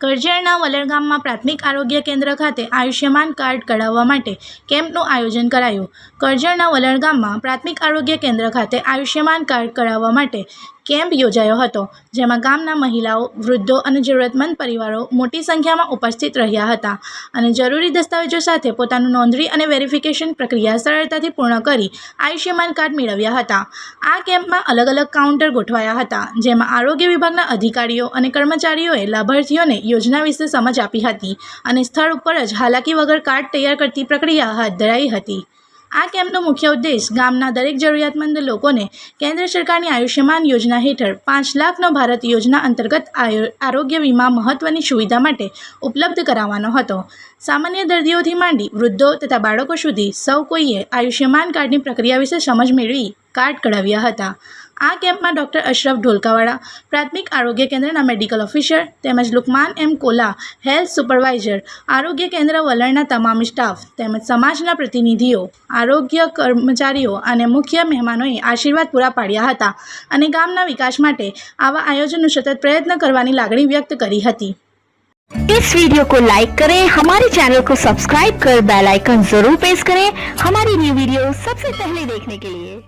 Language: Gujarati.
કરજણના વલણ ગામમાં પ્રાથમિક આરોગ્ય કેન્દ્ર ખાતે આયુષ્યમાન કાર્ડ કઢાવવા માટે કેમ્પનું આયોજન કરાયું. કરજણના વલણ ગામમાં પ્રાથમિક આરોગ્ય કેન્દ્ર ખાતે આયુષ્યમાન કાર્ડ કઢાવવા માટે કેમ્પ યોજાયો હતો, જેમાં ગામના મહિલાઓ, વૃદ્ધો અને જરૂરતમંદ પરિવારો મોટી સંખ્યામાં ઉપસ્થિત રહ્યા હતા અને જરૂરી દસ્તાવેજો સાથે પોતાનું નોંધણી અને વેરિફિકેશન પ્રક્રિયા સરળતાથી પૂર્ણ કરી આયુષ્યમાન કાર્ડ મેળવ્યા હતા. આ કેમ્પમાં અલગ અલગ કાઉન્ટર ગોઠવાયા હતા, જેમાં આરોગ્ય વિભાગના અધિકારીઓ અને કર્મચારીઓએ લાભાર્થીઓને યોજના વિશે સમજ આપી હતી અને સ્થળ ઉપર જ હાલાકી વગર કાર્ડ તૈયાર કરતી પ્રક્રિયા હાથ ધરાઈ હતી. આ કેમ્પનો મુખ્ય ઉદ્દેશ ગામના દરેક જરૂરિયાતમંદ લોકોને કેન્દ્ર સરકારની આયુષ્યમાન યોજના હેઠળ પાંચ લાખનો ભારત યોજના અંતર્ગત આરોગ્ય વીમા મહત્ત્વની સુવિધા માટે ઉપલબ્ધ કરાવવાનો હતો. સામાન્ય દર્દીઓથી માંડી વૃદ્ધો તથા બાળકો સુધી સૌ કોઈએ આયુષ્યમાન કાર્ડની પ્રક્રિયા વિશે સમજ મેળવી કાર્ડ કઢાવ્યા હતા. આ કેમ્પમાં ડૉક્ટર અશરફ ઢોલકાવાળા પ્રાથમિક આરોગ્ય કેન્દ્રના મેડિકલ ઓફિસર તેમજ Lukman M Kola health supervisor આરોગ્ય કેન્દ્ર વલણના તમામ સ્ટાફ તેમજ સમાજના પ્રતિનિધિઓ આરોગ્ય કર્મચારીઓ અને મુખ્ય મહેમાનોએ આશીર્વાદ પૂરા પાડ્યા હતા અને ગામના વિકાસ માટે આવા આયોજનો સતત પ્રયત્ન કરવાની લાગણી વ્યક્ત કરી હતી इस वीडियो को लाइक करें हमारे चैनल को सब्सक्राइब कर बेल आइकन जरूर प्रेस करें हमारी न्यू वीडियो सबसे पहले देखने के लिए